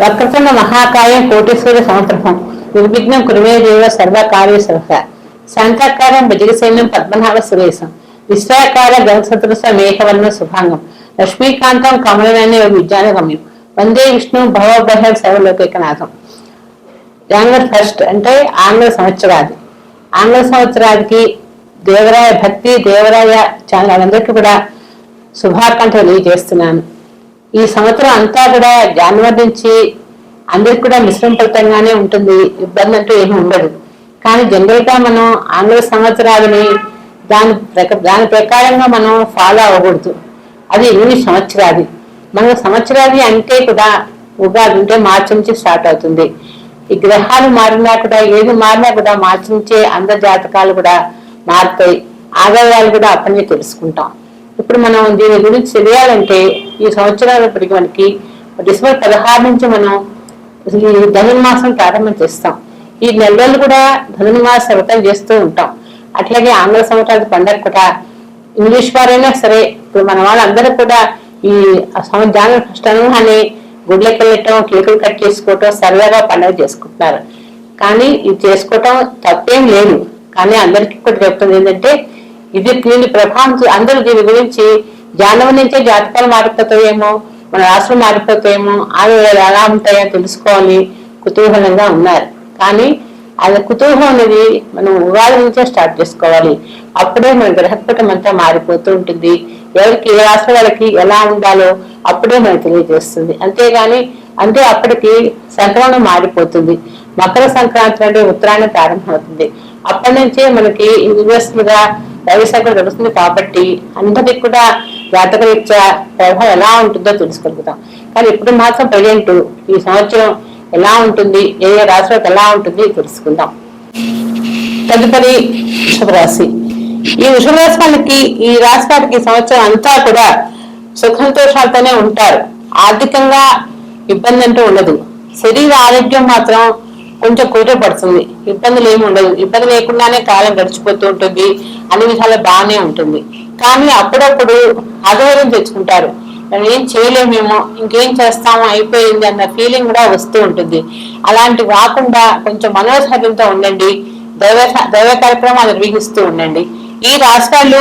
వక్రతుండ మహాకాయం కోటేశ్వర సంవత్సరం. నిర్విఘ్నం కురుమే దేవ సర్వకార్య సర్వ. శాంతాకారం పద్మనాభ సురేశం. విశ్వాకార గణసదృశ మేఘవర్ణ శుభాంగం. లక్ష్మీకాంతం కమలనైన విజ్ఞానగమ్యం వందే విష్ణు భవభయ సర్వలోకైకనాథం. జాన్వరి ఫస్ట్ అంటే ఆంగ్ల సంవత్సరాది. ఆంగ్ల సంవత్సరాదికి దేవరాయ భక్తి దేవరాయ ఛానల్ అందరికీ కూడా శుభాకాంక్షలు తెలియజేస్తున్నాను. ఈ సంవత్సరం అంతా కూడా జనవరి నుంచి అందరికి కూడా మిశ్రమ ఫలితంగానే ఉంటుంది. ఇబ్బంది అంటూ ఏమి ఉండదు. కానీ జనరల్గా మనం ఆంగ్ల సంవత్సరాలని దాని ప్రక- దాని ప్రకారంగా మనం ఫాలో అవ్వకూడదు. అది ఎనిమిది సంవత్సరాది. మన సంవత్సరాది అంటే కూడా ఉగాది అంటే మార్చి నుంచి స్టార్ట్ అవుతుంది. ఈ గ్రహాలు మారినా కూడా ఏది మారినా కూడా మార్చి నుంచే అందరి జాతకాలు కూడా మారుతాయి. ఆదాయాలు కూడా అప్పటి తెలుసుకుంటాం. ఇప్పుడు మనం దీని గురించి తెలియాలంటే ఈ సంవత్సరాలప్పటికి మనకి డిసెంబర్ పదహారు నుంచి మనం ఈ ధనుర్మాసం ప్రారంభం చేస్తాం. ఈ నెల రోజులు కూడా ధనుర్మాస వ్రతం చేస్తూ ఉంటాం. అట్లాగే ఆంగ్ల సంవత్సరాల పండగ కూడా. ఇంగ్లీష్ వారైనా సరే ఇప్పుడు మన వాళ్ళందరూ కూడా ఈ సంవత్సరాల ఫస్ట్ అని గుడ్లకి వెళ్ళటం కేకులు కట్ చేసుకోవటం సరదాగా పండగ చేసుకుంటున్నారు. కానీ ఇది చేసుకోవటం తప్పేం లేదు. కానీ అందరికీ కూడా చెప్తుంది ఏంటంటే ఇది దీని ప్రభావం అందరూ దీని గురించి జానవ నుంచే జాతకాలు మారిపోతాయేమో మన రాష్ట్రం మారిపోతాయేమో ఆరోగ్యాలు ఎలా ఉంటాయో తెలుసుకోవాలి. కుతూహలంగా ఉన్నారు. కానీ అది కుతూహం అనేది మనం ఉగాది నుంచే స్టార్ట్ చేసుకోవాలి. అప్పుడే మన గ్రహపటం అంతా మారిపోతూ ఉంటుంది. ఎవరికి ఏ రాష్ట్ర వాళ్ళకి ఎలా ఉండాలో అప్పుడే మనకు తెలియజేస్తుంది. అంతేగాని అంటే అప్పటికి సంక్రమణం మారిపోతుంది. మకర సంక్రాంతి అంటే ఉత్తరాయణ ప్రారంభమవుతుంది. అప్పటి నుంచే మనకి యూనివర్సల్గా రవి సంక్రమణ నడుస్తుంది కాబట్టి అందరికి కూడా జాతకరీత్యా ప్రభావం ఎలా ఉంటుందో తెలుసుకోగలుగుతాం కానీ ఇప్పుడు మాత్రం ప్రజెంట్ ఈ సంవత్సరం ఎలా ఉంటుంది ఏ ఏ ఎలా ఉంటుంది తెలుసుకుందాం. తదుపరి వృషభరాశి ఈ వృషభరాశి వాళ్ళకి ఈ రాశి వారికి సంవత్సరం అంతా కూడా సుఖ సంతోషాలతోనే ఉంటారు. ఆర్థికంగా ఇబ్బంది అంటూ ఉండదు. శరీర ఆరోగ్యం మాత్రం కొంచెం కుదుటపడుతుంది ఇబ్బందులు ఏమి ఉండదు. ఇబ్బంది లేకుండానే కాలం గడిచిపోతూ ఉంటుంది. అన్ని విధాలు బాగానే ఉంటుంది. కానీ అప్పుడప్పుడు అధైర్యం తెచ్చుకుంటారు. ఏం చేయలేమేమో ఇంకేం చేస్తామో అయిపోయింది అన్న ఫీలింగ్ కూడా వస్తూ ఉంటుంది. అలాంటి రాకుండా కొంచెం మనోధైర్యంతో ఉండండి. దైవ దైవ కార్యక్రమాలు నిర్వహిస్తూ ఉండండి. ఈ రాష్ట్రాలు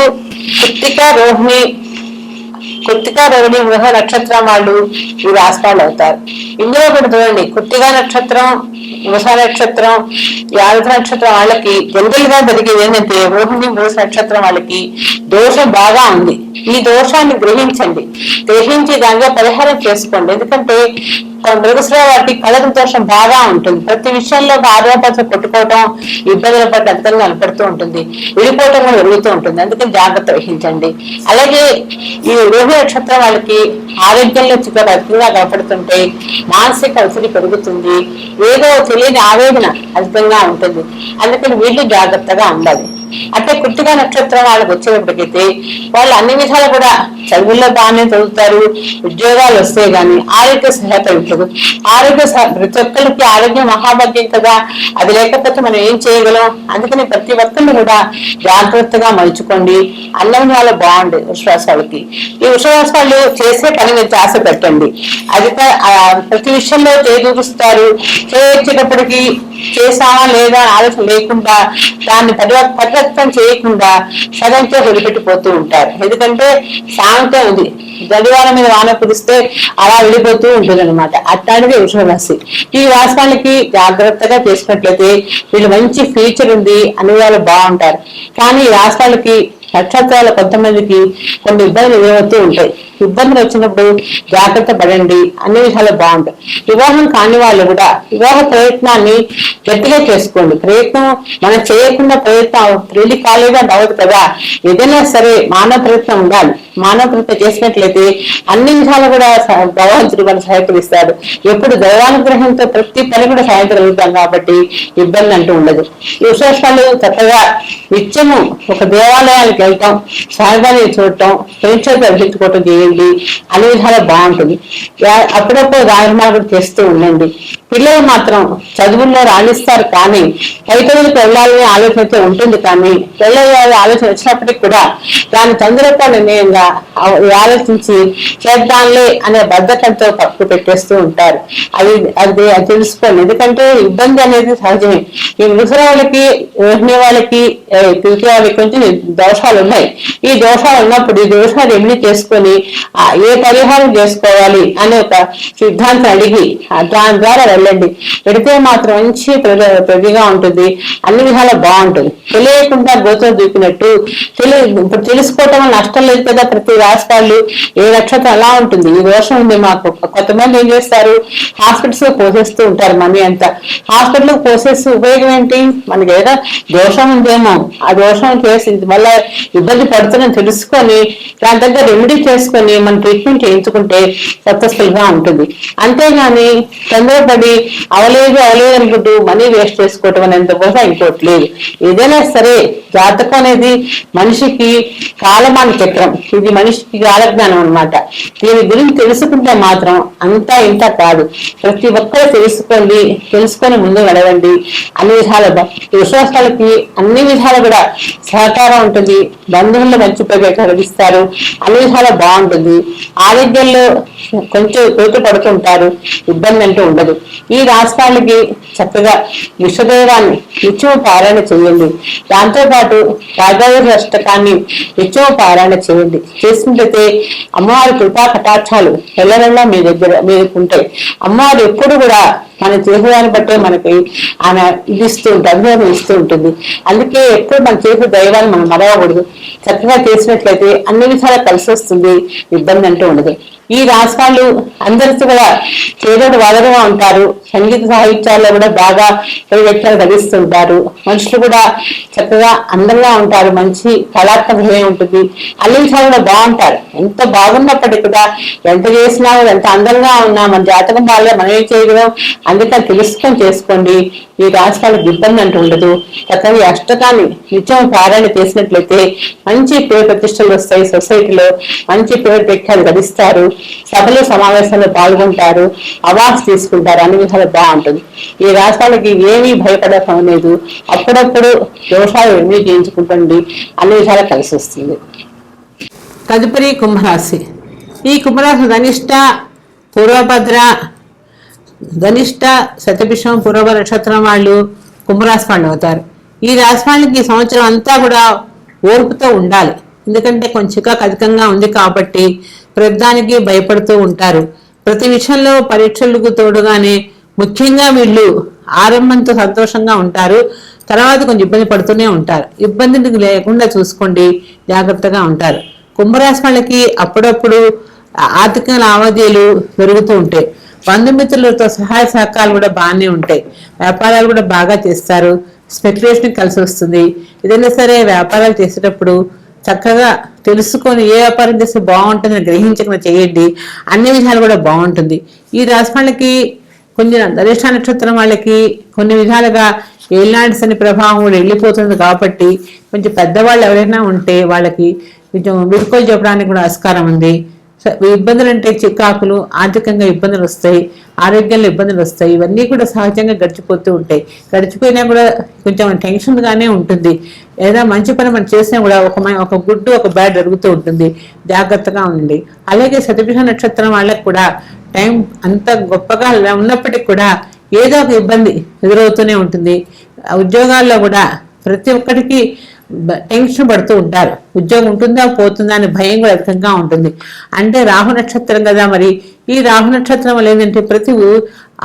కృత్తిక రోహిణి కృత్తిక రోహిణి గృహ నక్షత్రం వాళ్ళు ఈ రాష్ట్రాలు అవుతారు. ఇందులో కూడా చూడండి. కృత్తిక నక్షత్రం మృగ నక్షత్రం యాదవ నక్షత్రం వాళ్ళకి జనరల్గా జరిగేది ఏంటంటే రోహిణి మృగ నక్షత్రం వాళ్ళకి దోషం బాగా ఉంది. ఈ దోషాన్ని గ్రహించండి. గ్రహించి దానిలో పరిహారం చేసుకోండి. ఎందుకంటే మృగశ్ర వారికి కలగ దోషం బాగా ఉంటుంది. ప్రతి విషయంలో ఆరోపణ కొట్టుకోవటం ఇబ్బందుల పడి అంతలు కనపడుతూ ఉంటుంది. విడిపోవటం కూడా జరుగుతూ ఉంటుంది. అందుకని జాగ్రత్త వహించండి. అలాగే ఈ రోహి నక్షత్రం వాళ్ళకి ఆరోగ్యంలో చిన్న అధికంగా కనపడుతుంటే మానసిక ఒత్తిడి పెరుగుతుంది. ఏదో తెలియని ఆవేదన అధికంగా ఉంటుంది. అందుకని వీళ్ళు జాగ్రత్తగా ఉండాలి. అంటే కృతిక నక్షత్రం వాళ్ళకి వచ్చేటప్పటికైతే వాళ్ళు అన్ని విధాలు కూడా చదువుల్లో బాగానే చదువుతారు ఉద్యోగాలు వస్తే కానీ ఆరోగ్య సహాయత ఉంటుంది. ఆరోగ్య ప్రతి ఒక్కరికి ఆరోగ్యం మహాభాగ్యం కదా. అది లేకపోతే మనం ఏం చేయగలం? అందుకని ప్రతి ఒక్కరిని కూడా జాగ్రత్తగా మలుచుకోండి. అన్నం వాళ్ళ బాగుండే విశ్వాసాలకి ఈ విశ్వాసాలు చేసే పని మీద ఆశ పెట్టండి. అది ప్రతి విషయంలో చేకూరుస్తారు చేయించేటప్పటికి చేసావా లేదా ఆలోచన లేకుండా దాన్ని పరివ- పరివర్తన చేయకుండా సగంతో వదిలిపెట్టిపోతూ ఉంటారు. ఎందుకంటే సామెత ఉంది. గడివారం మీద వాన కురిస్తే అలా వెళ్ళిపోతూ ఉంటుంది అనమాట అట్లాంటిది వృషభరాశి ఈ రాష్ట్రాలకి జాగ్రత్తగా చేసినట్లయితే వీళ్ళు మంచి ఫ్యూచర్ ఉంది అన్ని వాళ్ళు బాగుంటారు. కానీ ఈ రాష్ట్రాలకి నక్షత్రాల కొంతమందికి కొన్ని ఇబ్బందులు ఎదురవుతూ ఉంటాయి. ఇబ్బందులు వచ్చినప్పుడు జాగ్రత్త పడండి అన్ని విషయాలు బాగుంటాయి. వివాహం కాని వాళ్ళు కూడా వివాహ ప్రయత్నాన్ని గట్టిగా చేసుకోండి. ప్రయత్నం మనం చేయకుండా ప్రయత్నం పెళ్ళి కాలేదా అవ్వదు కదా. ఏదైనా సరే మానవ ప్రయత్నం ఉండాలి. మానవ ప్రయత్నం చేసినట్లయితే అన్ని విషయాలు కూడా భగవంతుడు మనం సహకరిస్తాడు ఎప్పుడు దైవానుగ్రహంతో ప్రతి పని కూడా సహాయపడగలుగుతాం కాబట్టి ఇబ్బంది అంటూ ఉండదు. ఈ విశేషాలు చక్కగా నిత్యము ఒక దేవాలయానికి వెళ్తాం. సాయిబాని చూడటం ఫ్రెండ్స్ అర్పించుకోవటం చేయండి అన్ని విధాలు బాగుంటుంది. అప్పుడప్పుడు రాజమార్గం కూడా చేస్తూ ఉండండి. పిల్లలు మాత్రం చదువుల్లో రాణిస్తారు కానీ రైతులకు వెళ్ళాలనే ఆలోచన అయితే ఉంటుంది కానీ వెళ్ళాలి ఆలోచన వచ్చినప్పటికీ కూడా దాని తొందరగా నిర్ణయంగా ఆలోచించి చేద్దాంలే అనే బద్ధకంతో పక్కు పెట్టేస్తూ ఉంటారు. అది అది అది తెలుసుకోండి. ఎందుకంటే ఇబ్బంది అనేది సహజమే. ఈ ముసలి వాళ్ళకి రోహిణి వాళ్ళకి పిలిచే వాళ్ళకి కొంచెం దోషాలు ఉన్నాయి. ఈ దోషాలు ఉన్నప్పుడు ఈ దోషాలు ఎన్ని చేసుకొని ఏ పరిహారం చేసుకోవాలి అనే ఒక సిద్ధాంతం అడిగి దాని ద్వారా వెళ్ళండి. పెడితే మాత్రం మంచి ప్రతిగా ఉంటుంది. అన్ని విధాలా బాగుంటుంది. తెలియకుండా గోతో దూకినట్టు తెలి ఇప్పుడు తెలుసుకోవటం వల్ల నష్టం లేదు కదా ప్రతి రాష్ట్రాలు. ఏ నక్షత్రం అలా ఉంటుంది. ఈ దోషం ఉంది మాకు. కొంతమంది ఏం చేస్తారు? హాస్పిటల్స్లో పోసేస్తూ ఉంటారు మనీ అంతా. హాస్పిటల్ పోసేస్తూ ఉపయోగం ఏంటి? మనకి ఏదో దోషం ఉందేమో. ఆ దోషం చేసి వల్ల ఇబ్బంది పడుతుందని తెలుసుకొని దాని దగ్గర రెమెడీ చేసుకొని మనం ట్రీట్మెంట్ చేయించుకుంటే సక్సెస్ఫుల్గా ఉంటుంది. అంతేగాని తొందరపడి అవలేదు అవలేదు అనుకుంటూ మనీ వేస్ట్ చేసుకోవటం అనేంత కూడా ఇంకోటి లేదు. ఏదైనా సరే జాతకం అనేది మనిషికి కాలమాన చక్రం ఇది మనిషికి కాలజ్ఞానం అన్నమాట. దీని గురించి తెలుసుకుంటే మాత్రం అంతా ఇంత కాదు. ప్రతి ఒక్కరు తెలుసుకోండి తెలుసుకొని ముందు నడవండి అన్ని విధాల విశ్వాసాలకి అన్ని విధాలు కూడా సహకారం ఉంటుంది. బంధువుల్లో మంచి పేరు కలిగిస్తారు అన్ని విధాలు బాగుంటుంది ఆరోగ్యంలో కొంచెం తోటి పడుతుంటారు. ఇబ్బంది అంటూ ఉండదు. ఈ రాష్ట్రాలకి చక్కగా విశ్వదేవాన్ని నిత్యం పారాయణ చేయండి. దాంతో పాటు అష్టకాన్ని నిత్యం పారాయణ చేయండి. చేసినట్లయితే అమ్మవారి కృపా కటాక్షాలు ఎల్లవెల్లా మీ దగ్గర మీకు ఉంటాయి అమ్మవారు ఎప్పుడు కూడా మన చేసేదాన్ని బట్టే మనకి ఆయన ఇది ఇస్తూ ఉంటుంది ఇస్తూ ఉంటుంది. అందుకే ఎప్పుడు మన చేసే దైవాన్ని మనం మరవకూడదు. చక్కగా చేసినట్లయితే అన్ని విధాలా కలిసి వస్తుంది ఇబ్బంది అంటూ ఉండదు. ఈ రాష్ట్రాలు అందరితో కూడా చేదోడు వాదనగా ఉంటారు. సంగీత సాహిత్యాల్లో కూడా బాగా వ్యక్తులు ధరిస్తుంటారు మనుషులు కూడా చక్కగా అందంగా ఉంటారు. మంచి కళాత్మక హృదయం ఉంటుంది. అన్ని కూడా బాగుంటారు. ఎంత బాగున్నప్పటికీ కూడా ఎంత చేసినా కూడా ఎంత అందంగా ఉన్నా మన జాతకం బాగా మనం ఏం చేయగలం. అందుకని తెలుసుకొని చేసుకోండి. ఈ రాష్ట్రాలకు ఇబ్బంది అంటూ ఉండదు. చక్కగా అష్టకాన్ని నిత్యం పారాయణ చేసినట్లయితే మంచి పేరు ప్రతిష్టలు వస్తాయి సొసైటీలో. మంచి పేరు ప్రఖ్యాలు గడిస్తారు సభలు సమావేశాల్లో పాల్గొంటారు అవార్డ్స్ తీసుకుంటారు అన్ని విధాలు బాగుంటుంది. ఈ రాష్ట్రాలకి ఏమీ భయపడటం లేదు. అప్పుడప్పుడు దోషాలు ఎన్ని చేయించుకుంటుంది అన్ని విధాలు కలిసి వస్తుంది. తదుపరి కుంభరాశి. ఈ కుంభరాశి ధనిష్ట పూర్వభద్ర ధనిష్ట శతభిషం పూర్వ నక్షత్రం వాళ్ళు కుంభరాశి వాళ్ళు అవుతారు. ఈ రాశి వాళ్ళకి సంవత్సరం అంతా కూడా ఓర్పుతో ఉండాలి. ఎందుకంటే కొంచెం అధికంగా ఉంది కాబట్టి ప్రభుత్వానికి భయపడుతూ ఉంటారు. ప్రతి విషయంలో పరీక్షలకు తోడుగానే ముఖ్యంగా వీళ్ళు ఆరంభంతో సంతోషంగా ఉంటారు. తర్వాత కొంచెం ఇబ్బంది పడుతూనే ఉంటారు. ఇబ్బంది లేకుండా చూసుకోండి జాగ్రత్తగా ఉంటారు. కుంభరాశి వాళ్ళకి అప్పుడప్పుడు ఆర్థిక లావాదేవీలు పెరుగుతూ ఉంటాయి. బంధుమిత్రులతో సహాయ సహకారాలు కూడా బాగానే ఉంటాయి. వ్యాపారాలు కూడా బాగా చేస్తారు. స్పెక్యులేషన్ కలిసి వస్తుంది. ఏదైనా సరే వ్యాపారాలు చేసేటప్పుడు చక్కగా తెలుసుకొని ఏ వ్యాపారం చేస్తే బాగుంటుందని గ్రహించకుండా చేయండి. అన్ని విధాలు కూడా బాగుంటుంది. ఈ రాశి వాళ్ళకి కొంచెం ధనిష్ట నక్షత్రం వాళ్ళకి కొన్ని విధాలుగా ఏలాంటి శని ప్రభావం కూడా వెళ్ళిపోతుంది కాబట్టి కొంచెం పెద్దవాళ్ళు ఎవరైనా ఉంటే వాళ్ళకి కొంచెం విడుకోలు చెప్పడానికి కూడా ఆస్కారం ఉంది. ఇబ్బందులు అంటే చికాకులు ఆర్థికంగా ఇబ్బందులు వస్తాయి ఆరోగ్యంలో ఇబ్బందులు వస్తాయి ఇవన్నీ కూడా సహజంగా గడిచిపోతూ ఉంటాయి. గడిచిపోయినా కూడా కొంచెం టెన్షన్గానే ఉంటుంది. ఏదైనా మంచి పని మనం చేసినా కూడా ఒక మ- ఒక గుడ్డు ఒక బ్యాడ్ జరుగుతూ ఉంటుంది. జాగ్రత్తగా ఉండండి అలాగే శతభిష నక్షత్రం వాళ్ళకి కూడా టైం అంత గొప్పగా ఉన్నప్పటికీ కూడా ఏదో ఒక ఇబ్బంది ఎదురవుతూనే ఉంటుంది. ఉద్యోగాల్లో కూడా ప్రతి ఒక్కరికి టెన్షన్ పడుతూ ఉంటారు. ఉద్యోగం ఉంటుందా పోతుందా అనే భయం కూడా అధికంగా ఉంటుంది. అంటే రాహు నక్షత్రం కదా మరి. ఈ రాహు నక్షత్రం వల్ల ఏంటంటే ప్రతి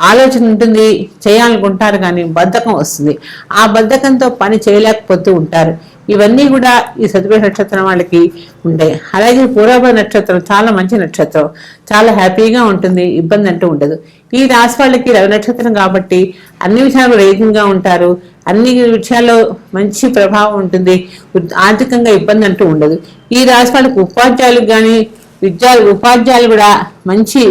ఆలోచన ఉంటుంది చేయాలనుకుంటారు కానీ బద్ధకం వస్తుంది. ఆ బద్ధకంతో పని చేయలేకపోతూ ఉంటారు. ఇవన్నీ కూడా ఈ సదుపే నక్షత్రం వాళ్ళకి ఉంటాయి అలాగే పూర్వభ నక్షత్రం చాలా మంచి నక్షత్రం. చాలా హ్యాపీగా ఉంటుంది ఇబ్బంది అంటూ ఉండదు. ఈ రాశి వాళ్ళకి రవి నక్షత్రం కాబట్టి అన్ని విషయాలు రేఖంగా ఉంటారు. అన్ని విషయాల్లో మంచి ప్రభావం ఉంటుంది. ఆర్థికంగా ఇబ్బంది అంటూ ఉండదు. ఈ రాశి వాళ్ళకి ఉపాధ్యాయులకు కానీ విద్యా ఉపాధ్యాయులు కూడా మంచి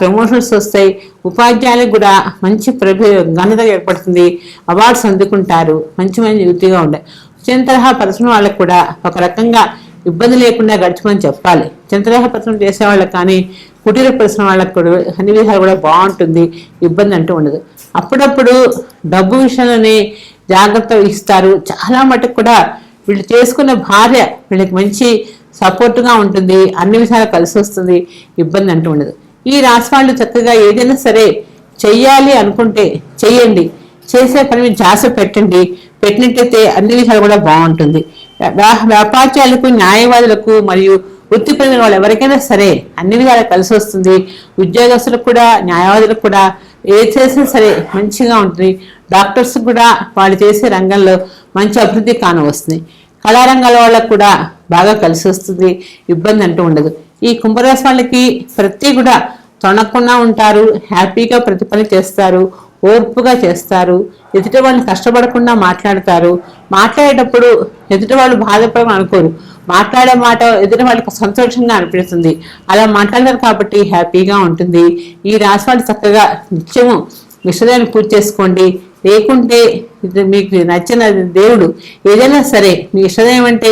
ప్రమోషన్స్ వస్తాయి. ఉపాధ్యాయులకు కూడా మంచి ప్రభ ఘనత ఏర్పడుతుంది. అవార్డ్స్ అందుకుంటారు. మంచి మంచి వృత్తిగా ఉంటాయి చిన్న తరహా పరిశ్రమ వాళ్ళకు కూడా ఒక రకంగా ఇబ్బంది లేకుండా గడిచమని చెప్పాలి. చిన్న పరిశ్రమ చేసే వాళ్ళకి కానీ కుటీర పరిశ్రమ వాళ్ళకి కూడా అన్ని విధాలు కూడా బాగుంటుంది. ఇబ్బంది అంటూ ఉండదు. అప్పుడప్పుడు డబ్బు విషయంలోనే జాగ్రత్త వహిస్తారు. చాలా మటుకు కూడా వీళ్ళు చేసుకున్న భార్య వీళ్ళకి మంచి సపోర్ట్గా ఉంటుంది. అన్ని విధాలు కలిసి వస్తుంది. ఇబ్బంది అంటూ ఉండదు. ఈ రాశి వాళ్ళు చక్కగా ఏదైనా సరే చెయ్యాలి అనుకుంటే చెయ్యండి. చేసే పని మీద పెట్టండి. పెట్టినట్టయితే అన్ని విషయాలు కూడా బాగుంటుంది. వ్యా- వ్యాపారాలకు న్యాయవాదులకు మరియు వృత్తిపరమైన వాళ్ళు ఎవరికైనా సరే అన్ని విధాలు కలిసి వస్తుంది. ఉద్యోగస్తులకు కూడా న్యాయవాదులకు కూడా ఏ చేసినా సరే మంచిగా ఉంటుంది. డాక్టర్స్ కూడా వాళ్ళు చేసే రంగంలో మంచి అభివృద్ధి కానవస్తుంది కళారంగాల వాళ్ళకు కూడా బాగా కలిసి వస్తుంది. ఇబ్బంది అంటూ ఉండదు. ఈ కుంభరాశి వాళ్ళకి ప్రతి కూడా తొణకుండా ఉంటారు. హ్యాపీగా ప్రతి పని చేస్తారు. ఓర్పుగా చేస్తారు. ఎదుట వాళ్ళని కష్టపడకుండా మాట్లాడతారు. మాట్లాడేటప్పుడు ఎదుట వాళ్ళు బాధపడమని అనుకోరు. మాట్లాడే మాట ఎదుట వాళ్ళకి సంతోషంగా అనిపిస్తుంది. అలా మాట్లాడతారు కాబట్టి హ్యాపీగా ఉంటుంది. ఈ రాశి వాళ్ళు చక్కగా నిత్యము విషయాన్ని పూజ చేసుకోండి. లేకుంటే మీకు నచ్చిన దేవుడు ఏదైనా సరే మీ ఇష్టదయం అంటే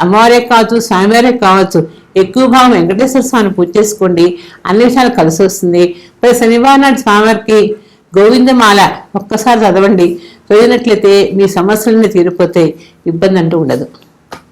అమ్మవారే కావచ్చు స్వామివారే కావచ్చు ఎక్కువ భావం వెంకటేశ్వర స్వామిని పూజ చేసుకోండి. అన్ని విషయాలు కలిసి వస్తుంది. ప్రతి శనివారం నాడు స్వామివారికి గోవిందమాల ఒక్కసారి చదవండి. చదివినట్లయితే మీ సమస్యలన్నీ తీరిపోతే ఇబ్బంది అంటూ ఉండదు.